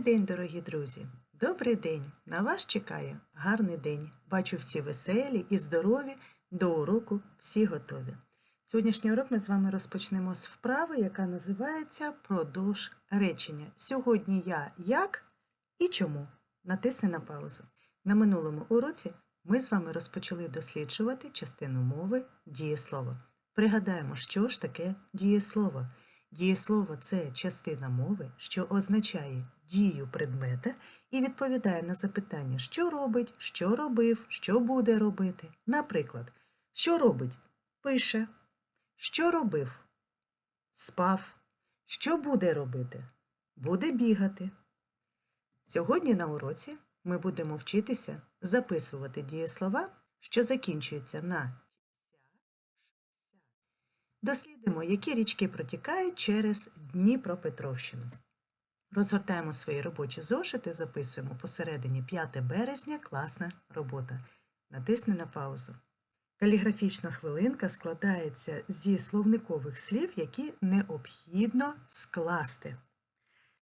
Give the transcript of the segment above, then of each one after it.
Добрий день, дорогі друзі! Добрий день! На вас чекає гарний день. Бачу всі веселі і здорові, до уроку всі готові. Сьогоднішній урок ми з вами розпочнемо з вправи, яка називається Продовж речення. Сьогодні я як і чому. Натисни на паузу. На минулому уроці ми з вами розпочали досліджувати частину мови дієслово. Пригадаємо, що ж таке дієслово. Дієслово це частина мови, що означає дію предмета і відповідає на запитання, що робить, що робив, що буде робити. Наприклад, що робить? Пише. Що робив? Спав. Що буде робити? Буде бігати. Сьогодні на уроці ми будемо вчитися записувати дієслова, що закінчуються на Дослідимо, які річки протікають через Дніпропетровщину. Розгортаємо свої робочі зошити, записуємо посередині 5 березня класна робота. Натисни на паузу. Каліграфічна хвилинка складається зі словникових слів, які необхідно скласти.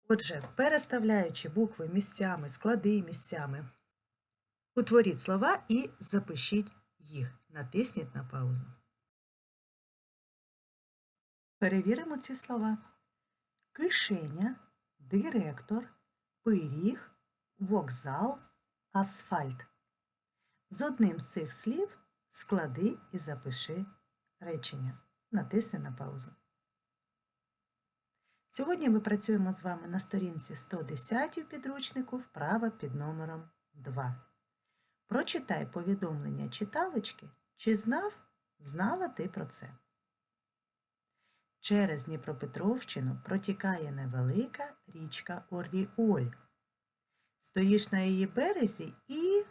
Отже, переставляючи букви місцями, склади місцями, утворіть слова і запишіть їх. Натисніть на паузу. Перевіримо ці слова. Кишеня, директор, пиріг, вокзал, асфальт. З одним з цих слів склади і запиши речення. Натисни на паузу. Сьогодні ми працюємо з вами на сторінці 110 у підручнику вправа під номером 2. Прочитай повідомлення читалочки, чи знав, знала ти про це. Через Дніпропетровщину протікає невелика річка Оріоль. Стоїш на її березі і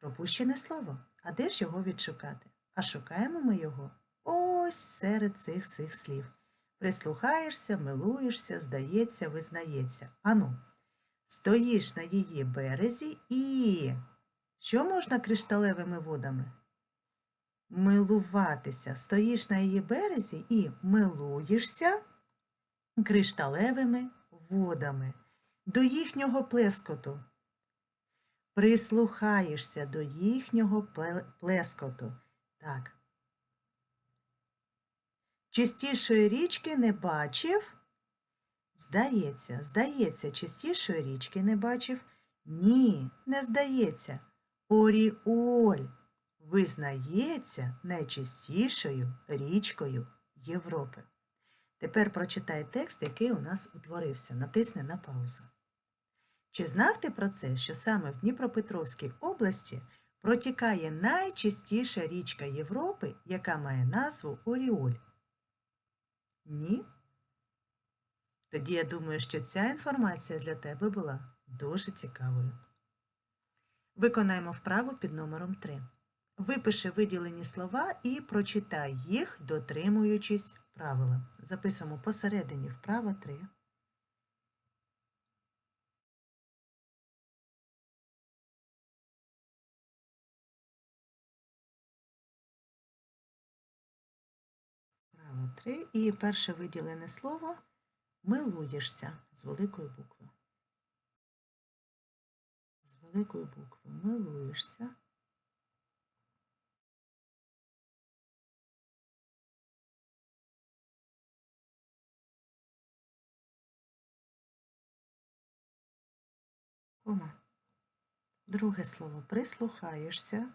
пропущене слово. А де ж його відшукати? А шукаємо ми його ось серед цих всіх слів. Прислухаєшся, милуєшся, здається, визнається. Ану, стоїш на її березі і що можна кришталевими водами? Милуватися. Стоїш на її березі і милуєшся кришталевими водами до їхнього плескоту. Прислухаєшся до їхнього плескоту. Так. Чистішої річки не бачив. Здається, здається, чистішої річки не бачив. Ні, не здається. Оріоль визнається найчистішою річкою Європи. Тепер прочитай текст, який у нас утворився. Натисни на паузу. Чи знав ти про це, що саме в Дніпропетровській області протікає найчистіша річка Європи, яка має назву Оріоль? Ні? Тоді я думаю, що ця інформація для тебе була дуже цікавою. Виконаємо вправу під номером 3. Випиши виділені слова і прочитай їх, дотримуючись правила. Записуємо посередині вправа 3. Вправа 3. І перше виділене слово милуєшся з великої букви. З великої букви милуєшся. Кома. Друге слово прислухаєшся.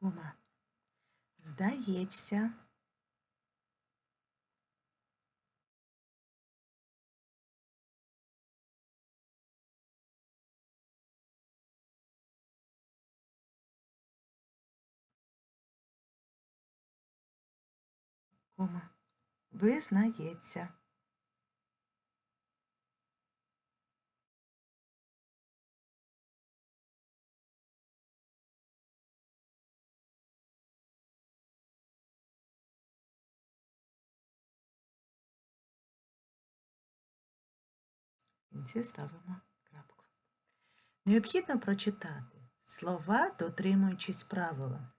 Кома. Здається. кома. Визнається. Кінці ставимо крапку. Необхідно прочитати слова, дотримуючись правила.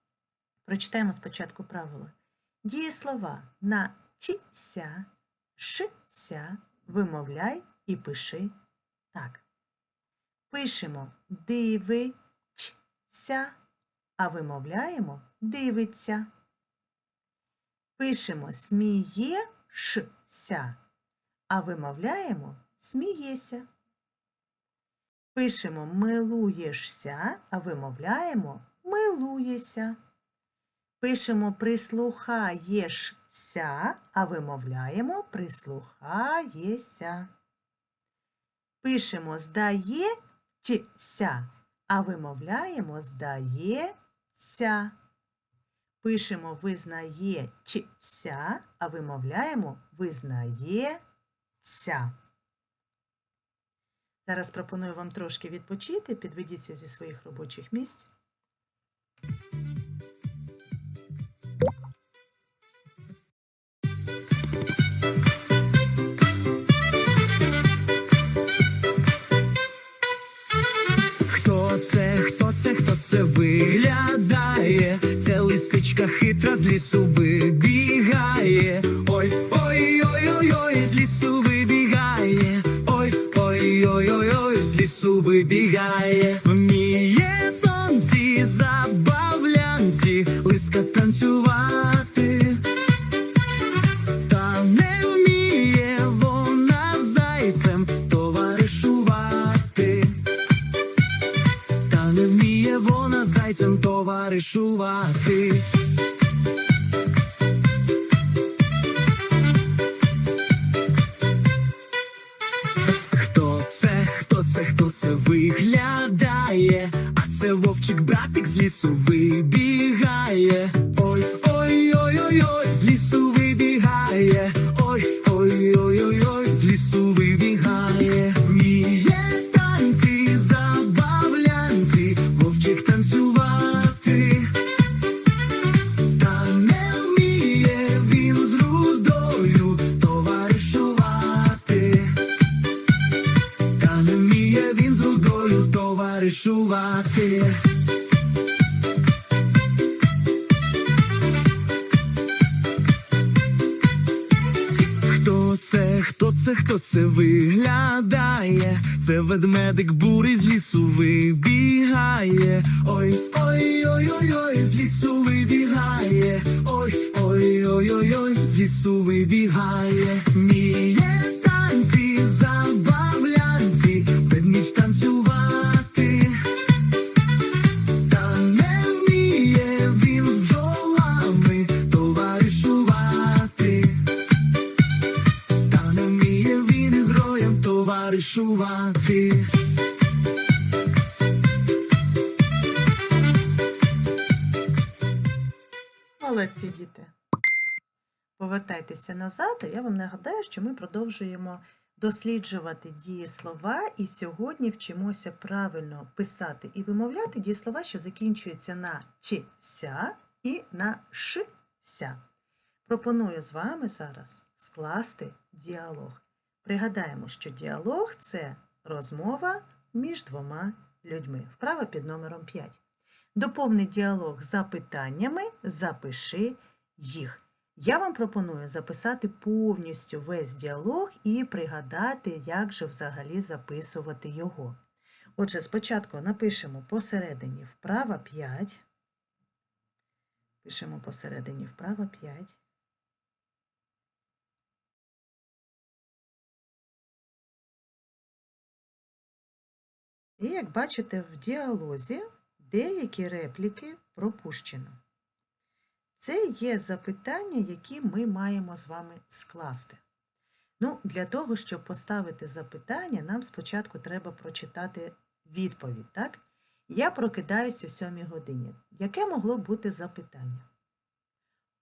Прочитаємо спочатку правила. Дієслова на ті ся, вимовляй і пиши так. Пишемо дивиться, а вимовляємо дивиться. Пишемо смієшся, а вимовляємо смієся. Пишемо милуєшся, а вимовляємо милуєся. Пишемо прислухаєшся, а вимовляємо прислухаєся. Пишемо здається, а вимовляємо здається. Пишемо визнається, а вимовляємо визнається. Зараз пропоную вам трошки відпочити, підведіться зі своїх робочих місць. Це, виглядає? Це лисичка хитра з лісу вибігає. Ой, ой, ой, ой, ой, з лісу вибігає. Ой, ой, ой, ой, ой, з лісу вибігає. Вміє тонці, забавлянці, лиска танцювати. Товаришувати. Хто це, хто це, хто це виглядає? А це вовчик братик з лісу вибігає. Це, хто це, виглядає? Це ведмедик бурий з лісу вибігає. Ой, ой, ой, ой, ой, з лісу вибігає. Ой, ой, ой, ой, ой, з лісу вибігає. Міє танці, забавлянці, Повертайтеся назад, а я вам нагадаю, що ми продовжуємо досліджувати дієслова і сьогодні вчимося правильно писати і вимовляти дієслова, що закінчуються на ті-ся і на ш-ся. Пропоную з вами зараз скласти діалог. Пригадаємо, що діалог це розмова між двома людьми. Вправа під номером 5. Доповни діалог запитаннями, запиши їх. Я вам пропоную записати повністю весь діалог і пригадати, як же взагалі записувати його. Отже, спочатку напишемо посередині вправа 5. Пишемо посередині вправа 5. І як бачите, в діалозі деякі репліки пропущено. Це є запитання, які ми маємо з вами скласти. Ну, для того, щоб поставити запитання, нам спочатку треба прочитати відповідь. Так? Я прокидаюсь о 7 годині. Яке могло бути запитання?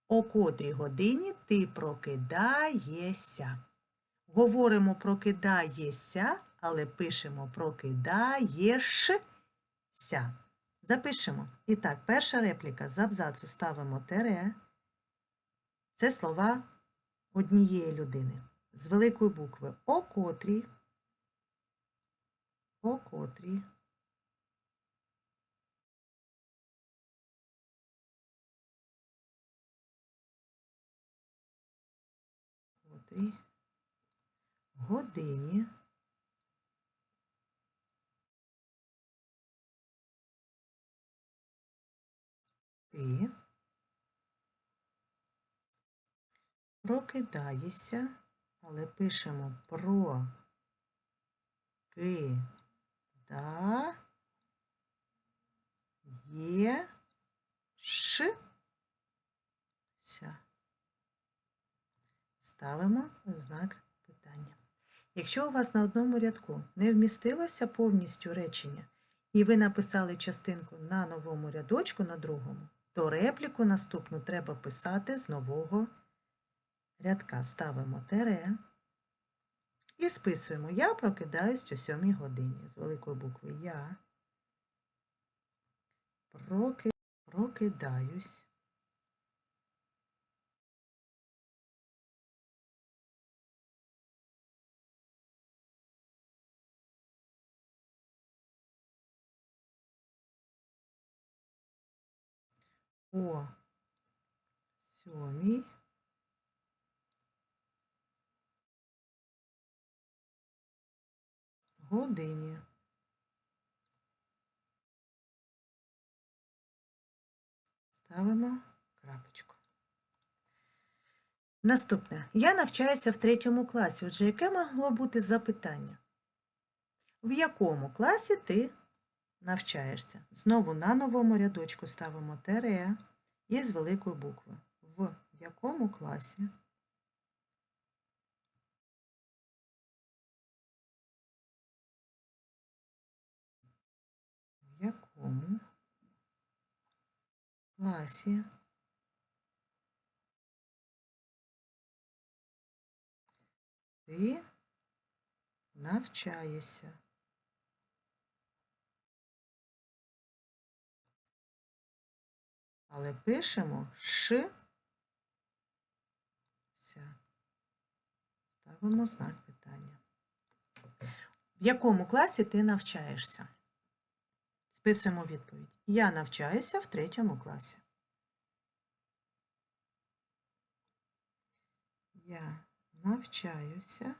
О котрій годині ти прокидаєшся? Говоримо прокидаєшся, але пишемо прокидаєшся. Запишемо. І так, перша репліка з абзацу ставимо тере. Це слова однієї людини. З великої букви о котрій О котрій. Годині. Ти прокидаєшся, але пишемо про ки да є ш ся. Ставимо знак питання. Якщо у вас на одному рядку не вмістилося повністю речення, і ви написали частинку на новому рядочку на другому, то репліку наступну треба писати з нового рядка. Ставимо тере і списуємо Я прокидаюсь о 7 годині з великої букви Я. Прокидаюсь. О сьомій годині. Ставимо крапочку. Наступне. Я навчаюся в третьому класі. Отже, яке могло бути запитання? В якому класі ти навчаєшся? Знову на новому рядочку ставимо тере і з великої букви. В якому класі? В якому класі ти навчаєшся? Але пишемо ш. Ставимо знак питання. В якому класі ти навчаєшся? Списуємо відповідь. Я навчаюся в третьому класі. Я навчаюся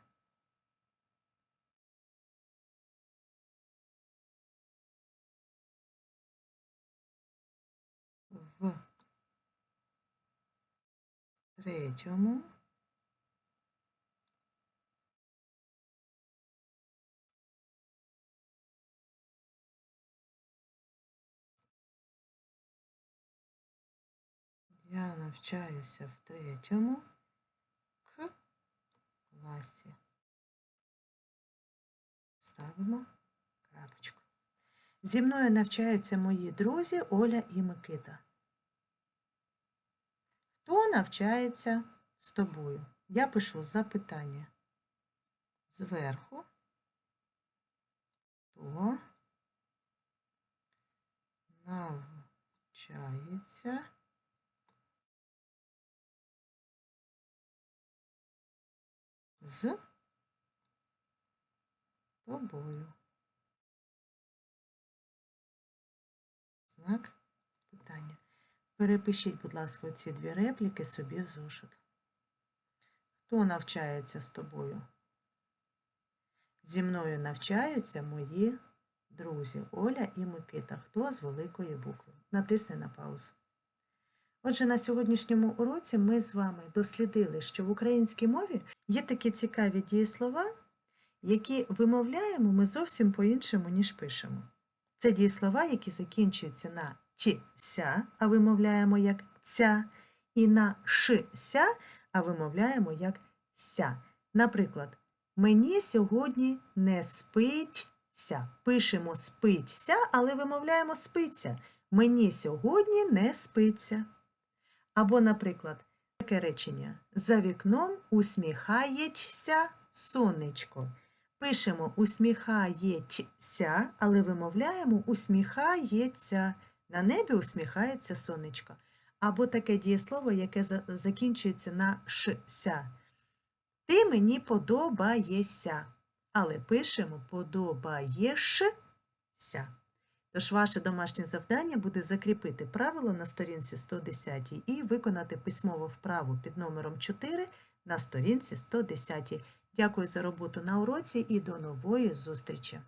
третьому Я навчаюся в третьому к класі. Ставимо крапочку. Зі мною навчаються мої друзі Оля і Микита. Хто навчається з тобою? Я пишу запитання зверху. Хто навчається з тобою? Знак. Перепишіть, будь ласка, ці дві репліки собі в зошит. Хто навчається з тобою? Зі мною навчаються мої друзі Оля і Микита. Хто з великої букви? Натисни на паузу. Отже, на сьогоднішньому уроці ми з вами дослідили, що в українській мові є такі цікаві дієслова, які вимовляємо ми зовсім по-іншому, ніж пишемо. Це дієслова, які закінчуються на ті ся, а вимовляємо як ця, і на ши ся, а вимовляємо як ся. Наприклад, мені сьогодні не спиться. Пишемо спиться, але вимовляємо спиться. Мені сьогодні не спиться. Або, наприклад, таке речення: За вікном усміхається сонечко. Пишемо усміхається, але вимовляємо усміхається. На небі усміхається сонечко. Або таке дієслово, яке за- закінчується на шся. Ти мені подобаєшся. але пишемо подобаєшся. Тож ваше домашнє завдання буде закріпити правило на сторінці 110 і виконати письмову вправу під номером 4 на сторінці 110. Дякую за роботу на уроці і до нової зустрічі!